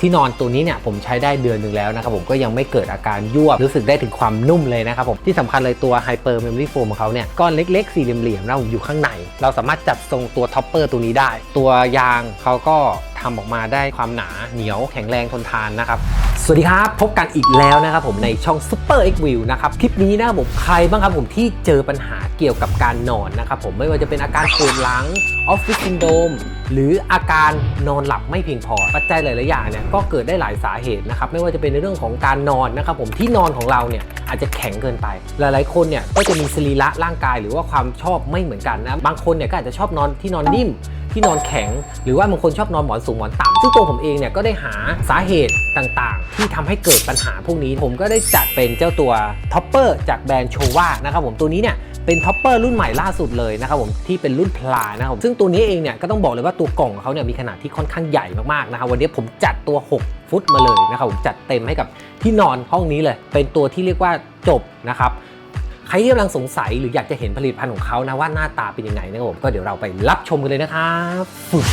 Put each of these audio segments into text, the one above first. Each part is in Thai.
ที่นอนตัวนี้เนี่ยผมใช้ได้เดือนหนึ่งแล้วนะครับผมก็ยังไม่เกิดอาการยวบรู้สึกได้ถึงความนุ่มเลยนะครับผมที่สำคัญเลยตัว Hyper Memory Foam ของเขาเนี่ยก้อนเล็กๆสี่เหลี่ยมๆนะผมอยู่ข้างใน เราสามารถจัดทรงตัวท็อปเปอร์ตัวนี้ได้ ตัวยางเขาก็ ทำออกมาได้ความหนาเหนียวแข็งแรงทนทานนะครับ สวัสดีครับ พบกันอีกแล้วนะครับผมในช่อง Super X View นะครับคลิปนี้นะครับผมใครบ้างครับผมที่เจอปัญหาเกี่ยวกับการนอนนะครับผมไม่ว่าจะเป็นอาการปวดหลังออฟฟิศซินโดมหรืออาการนอนหลับไม่เพียงพอ ปัจจัยหลาย ๆ อย่างเนี่ยก็เกิดได้หลายสาเหตุนะครับไม่ว่าจะเป็นในเรื่องของการนอนนะครับผมที่นอนของเราเนี่ยอาจจะแข็งเกินไป หลาย ๆ คนเนี่ยก็จะมีสรีระร่างกายหรือว่าความชอบไม่เหมือนกันนะบางคนเนี่ยก็อาจจะชอบนอนที่นอนนิ่ม ที่นอนแข็ง หรือว่าบางคนชอบนอนหมอนสูงหมอนต่ำซึ่งตัวผมเองเนี่ยก็ได้หาสาเหตุต่างๆ ที่ทำให้เกิดปัญหาพวกนี้ ผมก็ได้จัดเป็นเจ้าตัวท็อปเปอร์จากแบรนด์โชวานะครับผมตัวนี้เนี่ยเป็นท็อปเปอร์รุ่นใหม่ล่าสุดเลยนะครับผมที่เป็นรุ่นพลานะครับซึ่งตัวนี้เองเนี่ยก็ต้องบอกเลยว่าตัวกล่องของเขาเนี่ยมีขนาดที่ค่อนข้างใหญ่มากๆนะครับวันนี้ผมจัดตัว 6 ฟุตมาเลยนะครับผมจัดเต็มให้กับที่นอนห้องนี้เลย เป็นตัวที่เรียกว่าจบนะครับ ใครที่กำลังสงสัยหรืออยากจะเห็นผลิตภัณฑ์ของเขานะว่าหน้าตาเป็นยังไงนะครับผมก็เดี๋ยวเราไปรับชมกันเลยนะครับฟึบ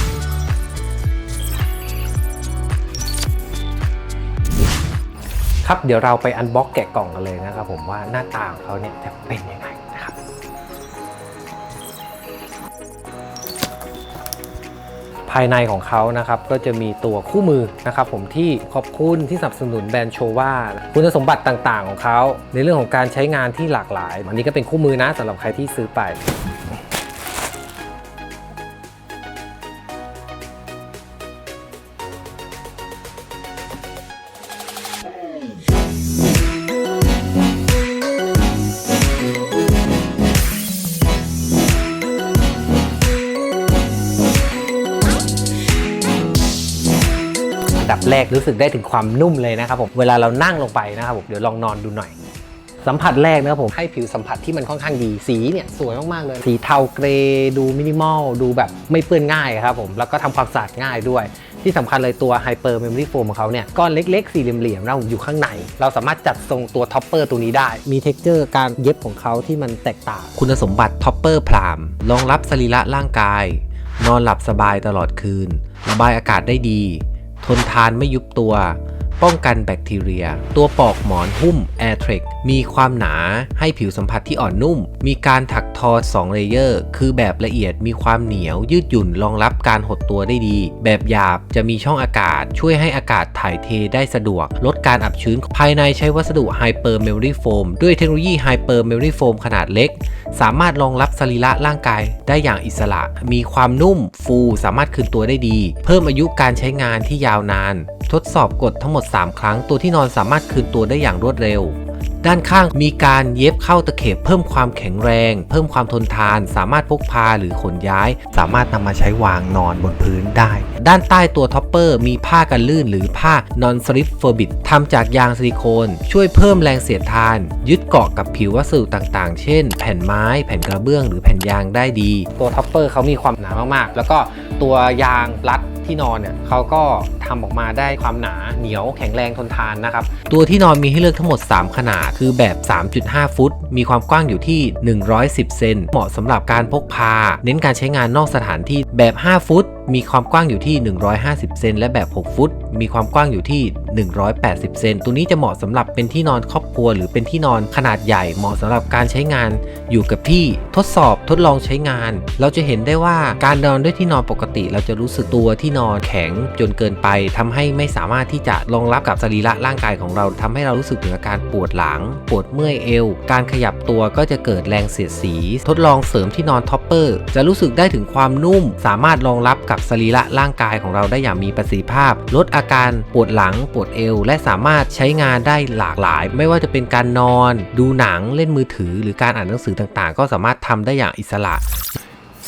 ครับเดี๋ยวเราไปอันบ็อกแกะกล่องกันเลยนะครับผมว่าหน้าตาของเขาเนี่ยจะเป็นยังไง ภายในของเขานะครับก็จะมีตัวคู่มือนะครับผมที่ขอบคุณที่สนับสนุนแบรนด์โชว่าคุณสมบัติต่างๆ ของเขา ในเรื่องของการใช้งานที่หลากหลาย อันนี้ก็เป็นคู่มือนะสำหรับใครที่ซื้อไป แรกรู้สึกได้ถึงความนุ่มเลยนะครับผมเวลาเรานั่งลงไปนะครับผมเดี๋ยวลองนอนดูหน่อย สัมผัสแรกนะครับผมให้ผิวสัมผัสที่มันค่อนข้างดีสีเนี่ยสวยมากๆเลย สีเทาเกรดูมินิมอลดูแบบไม่เปื้อนง่ายครับผมแล้วก็ทำความสะอาดง่ายด้วยที่สำคัญเลยตัว Hyper Memory Foam ของเขาเนี่ยก้อนเล็กๆ สี่เหลี่ยมๆนะผมอยู่ข้างใน เราสามารถจัดทรงตัวท็อปเปอร์ตัวนี้ได้ มีเท็กเจอร์การเย็บของเขาที่มันแตกต่าง คุณสมบัติท็อปเปอร์พรามรองรับสรีระร่างกาย นอนหลับสบายตลอดคืน ระบายอากาศได้ดี ทนทานไม่ยุบตัว ป้องกันแบคทีเรีย ตัวปอกหมอนหุ้ม a i r t r e x มีความหนาให้ผิวสัมผัสที่อ่อนนุ่ม มีการถักทอ 2 เลเยอร์ คือแบบละเอียดมีความเหนียวยืดหยุ่นรองรับการหดตัวได้ดี แบบหยาบจะมีช่องอากาศ ช่วยให้อากาศถ่ายเทได้สะดวก ลดการอับชื้นภายในใช้วัสดุ Hyper Memory Foam ด้วยเทคโนโลยี Hyper Memory Foam ขนาดเล็ก สามารถรองรับสรีระร่างกายได้อย่างอิสระ มีความนุ่มฟูสามารถคืนตัวได้ดี เพิ่มอายุการใช้งานที่ยาวนาน ทดสอบกดทั้งหมด3 ครั้ง ตัวที่นอนสามารถคืนตัวได้อย่างรวดเร็ว ด้านข้างมีการเย็บเข้าตะเข็บเพิ่มความแข็งแรง เพิ่มความทนทาน สามารถพกพาหรือขนย้าย สามารถนำมาใช้วางนอนบนพื้นได้ ด้านใต้ตัวท็อปเปอร์มีผ้ากันลื่นหรือผ้า non slip forbid ทำจากยางซิลิโคน ช่วยเพิ่มแรงเสียดทาน ยึดเกาะกับผิววัสดุต่างๆ เช่น แผ่นไม้ แผ่นกระเบื้อง หรือแผ่นยางได้ดี ตัวท็อปเปอร์เขามีความหนามากๆ แล้วก็ตัวยางรัด ที่นอนเนี่ยเขาก็ทำออกมาได้ความหนาเหนียวแข็งแรงทนทานนะครับ ตัวที่นอนมีให้เลือกทั้งหมด 3 ขนาด คือแบบ 3.5 ฟุต มีความกว้างอยู่ที่ 110 เซน เหมาะสำหรับการพกพา เน้นการใช้งานนอกสถานที่แบบ 5 ฟุต มีความกว้างอยู่ที่ 150 เซนและแบบ 6 ฟุต มีความกว้างอยู่ที่ 180 เซน ตัวนี้จะเหมาะสำหรับเป็นที่นอนครอบครัว หรือเป็นที่นอนขนาดใหญ่ เหมาะสำหรับการใช้งานอยู่กับที่ทดสอบทดลองใช้งาน เราจะเห็นได้ว่าการนอนด้วยที่นอนปกติ เราจะรู้สึกตัวที่นอนแข็งจนเกินไปทำให้ไม่สามารถที่จะรองรับกับสรีระร่างกายของเราทำให้เรารู้สึกถึงอาการปวดหลัง ปวดเมื่อยเอว การขยับตัวก็จะเกิดแรงเสียดสี ทดลองเสริมที่นอนท็อปเปอร์จะรู้สึกได้ถึงความนุ่ม สามารถรองรับกับสรีระร่างกายของเราได้อย่างมีประสิทธิภาพ ลดอาการปวดหลังปวดเอว และสามารถใช้งานได้หลากหลาย ไม่ว่าจะเป็นการนอน ดูหนังเล่นมือถือ หรือการอ่านหนังสือต่างๆ ก็สามารถทำได้อย่างอิสระ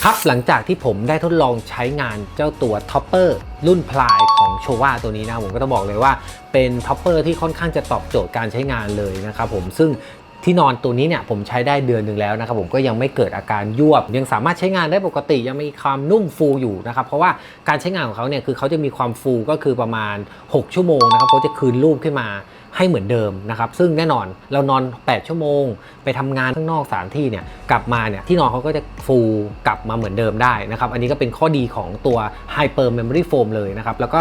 ครับหลังจากที่ผมได้ทดลองใช้งานเจ้าตัวท็อปเปอร์รุ่นพลายของโชวาตัวนี้นะผมก็ต้องบอกเลยว่าเป็นท็อปเปอร์ที่ค่อนข้างจะตอบโจทย์การใช้งานเลยนะครับผมซึ่ง ที่นอนตัวนี้เนี่ยผมใช้ได้เดือนหนึ่งแล้วนะครับผมก็ยังไม่เกิดอาการยวบ ยังสามารถใช้งานได้ปกติยังมีความนุ่มฟูอยู่นะครับเพราะว่าการใช้งานของเขาเนี่ยคือเขาจะมีความฟูก็คือประมาณ 6 ชั่วโมงนะครับเขาจะคืนรูปขึ้นมาให้เหมือนเดิมนะครับซึ่งแน่นอนเรานอน 8 ชั่วโมง ไปทำงานข้างนอกสถานที่เนี่ยกลับมาเนี่ยที่นอนเขาก็จะฟูกลับมาเหมือนเดิมได้นะครับอันนี้ก็เป็นข้อดีของตัว Hyper Memory Foam เลยนะครับแล้วก็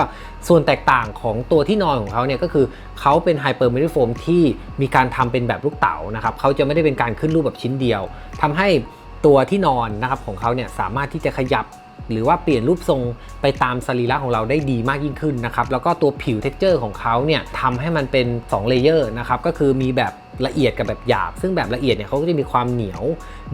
ส่วนแตกต่างของตัวที่นอนของเขาเนี่ยก็คือเขาเป็น Hyper Memory Foam ที่มีการทำเป็นแบบลูกเต๋านะครับเขาจะไม่ได้เป็นการขึ้นรูปแบบชิ้นเดียวทำให้ตัวที่นอนนะครับของเขาเนี่ยสามารถที่จะขยับ หรือว่าเปลี่ยนรูปทรงไปตามสรีระของเราได้ดีมากยิ่งขึ้นนะครับแล้วก็ตัวผิวเท็กเจอร์ของเขาเนี่ยทำให้มันเป็น2เลเยอร์นะครับก็คือมีแบบ ละเอียดกับแบบหยาบ ซึ่งแบบละเอียดเนี่ยเขาก็จะมีความเหนียว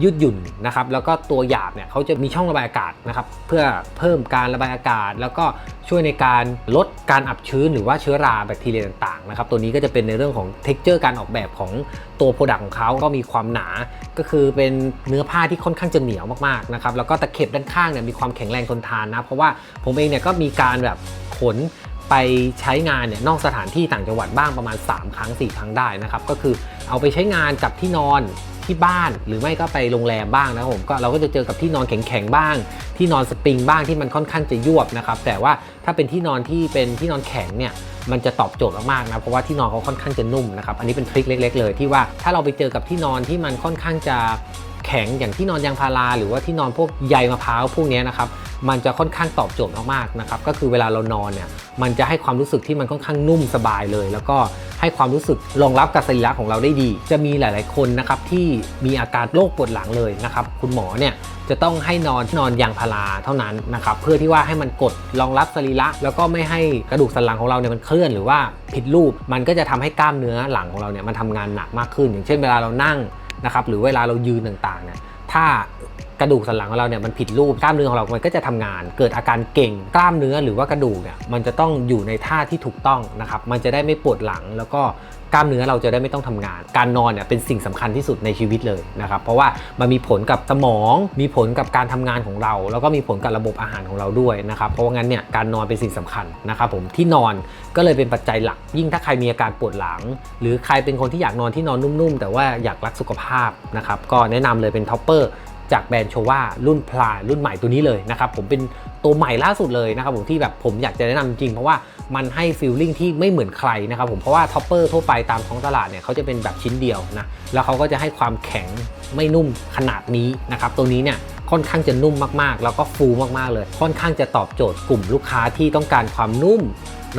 ยืดหยุ่นนะครับแล้วก็ตัวหยาบเนี่ยเขาจะมีช่องระบายอากาศนะครับเพื่อเพิ่มการระบายอากาศ แล้วก็ช่วยในการลดการอับชื้นหรือว่าเชื้อราแบคทีเรียต่างๆนะครับตัวนี้ก็จะเป็นในเรื่องของเท็กเจอร์การออกแบบของตัวโปรดักต์ของเขาก็มีความหนา ก็คือเป็นเนื้อผ้าที่ค่อนข้างจะเหนียวมากๆนะครับแล้วก็ตะเข็บด้านข้างเนี่ยมีความแข็งแรงทนทานนะเพราะว่าผมเองเนี่ยก็มีการแบบขน ไปใช้งานเนี่ยนอกสถานที่ต่างจังหวัดบ้างประมาณ 3 ครั้ง 4 ครั้งได้นะครับ ก็คือเอาไปใช้งานกับที่นอนที่บ้านหรือไม่ก็ไปโรงแรมบ้างนะครับผมก็เราก็จะเจอกับที่นอนแข็งๆบ้าง ที่นอนสปริงบ้างที่มันค่อนข้างจะยวบนะครับแต่ว่าถ้าเป็นที่นอนที่เป็นที่นอนแข็งเนี่ยมันจะตอบโจทย์มากๆนะเพราะว่าที่นอนเขาค่อนข้างจะนุ่มนะครับอันนี้เป็นทริคเล็ก ๆ เลยที่ว่าถ้าเราไปเจอกับที่นอนที่มันค่อนข้างจะ แข็งอย่างที่นอนยางพาราหรือว่าที่นอนพวกใยมะพร้าวพวกนี้นะครับมันจะค่อนข้างตอบโจทย์มากๆนะครับก็คือเวลาเรานอนเนี่ยมันจะให้ความรู้สึกที่มันค่อนข้างนุ่มสบายเลย แล้วก็ให้ความรู้สึกรองรับกับสรีระของเราได้ดี จะมีหลาย ๆ คนนะครับที่มีอาการโรคปวดหลังเลยนะครับคุณหมอเนี่ยจะต้องให้นอนนอนยางพาราเท่านั้นนะครับเพื่อที่ว่าให้มันกดรองรับสรีระแล้วก็ไม่ให้กระดูกสันหลังของเราเนี่ยมันเคลื่อนหรือว่าผิดรูป มันก็จะทำให้กล้ามเนื้อหลังของเราเนี่ยมันทำงานหนักมากขึ้น อย่างเช่นเวลาเรานั่ง นะครับหรือเวลาเรายืนต่างๆเนี่ยถ้ากระดูกสันหลังของเราเนี่ยมันผิดรูปกล้ามเนื้อของเรามันก็จะทำงาน เกิดอาการเก่งกล้ามเนื้อหรือว่ากระดูกเนี่ยมันจะต้องอยู่ในท่าที่ถูกต้องนะครับมันจะได้ไม่ปวดหลังแล้วก็ กล้ามเนื้อเราจะได้ไม่ต้องทำงาน การนอนเนี่ยเป็นสิ่งสำคัญที่สุดในชีวิตเลยนะครับ เพราะว่ามันมีผลกับสมอง มีผลกับการทำงานของเรา แล้วก็มีผลกับระบบอาหารของเราด้วยนะครับ เพราะว่างั้นเนี่ยการนอนเป็นสิ่งสำคัญนะครับผมที่นอนก็เลยเป็นปัจจัยหลัก ยิ่งถ้าใครมีอาการปวดหลัง หรือใครเป็นคนที่อยากนอนที่นอนนุ่มๆ แต่ว่าอยากรักสุขภาพนะครับก็แนะนำเลยเป็นท็อปเปอร์ จากแบรนด์โชว่ารุ่นพลารุ่นใหม่ตัวนี้เลยนะครับผมเป็นตัวใหม่ล่าสุดเลยนะครับผมที่แบบผมอยากจะแนะนำจริงเพราะว่ามันให้ฟีลลิ่งที่ไม่เหมือนใครนะครับผมเพราะว่าท็อปเปอร์ทั่วไปตามท้องตลาดเนี่ยเขาจะเป็นแบบชิ้นเดียวนะแล้วเขาก็จะให้ความแข็งไม่นุ่มขนาดนี้นะครับตัวนี้เนี่ยค่อนข้างจะนุ่มมากๆ แล้วก็ฟูมากๆเลย ค่อนข้างจะตอบโจทย์กลุ่มลูกค้าที่ต้องการความนุ่ม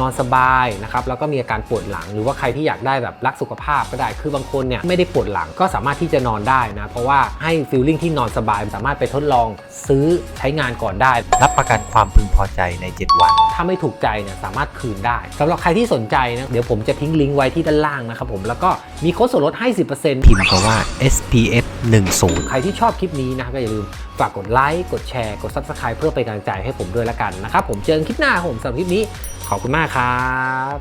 นอนสบายนะครับแล้วก็มีอาการปวดหลัง หรือว่าใครที่อยากได้แบบรักสุขภาพก็ได้คือบางคนเนี่ยไม่ได้ปวดหลังก็สามารถที่จะนอนได้นะเพราะว่าให้ฟีลลิ่งที่นอนสบาย สามารถไปทดลองซื้อใช้งานก่อนได้ รับประกันความพึงพอใจใน 7 วัน ถ้าไม่ถูกใจเนี่ยสามารถคืนได้สำหรับใครที่สนใจนะเดี๋ยวผมจะทิ้งลิงก์ไว้ที่ด้านล่างนะครับผมแล้วก็มีโค้ดส่วนลดให้ 10%พิมพ์คำว่า SPF 10ใครที่ชอบคลิปนี้นะครับก็อย่าลืมฝากกดไลค์กดแชร์กด Subscribe เพื่อเป็นกำลังใจให้ผมด้วยละกันนะครับผมเจอกันคลิปหน้าครับผมสำหรับคลิปนี้ ขอบคุณมากครับ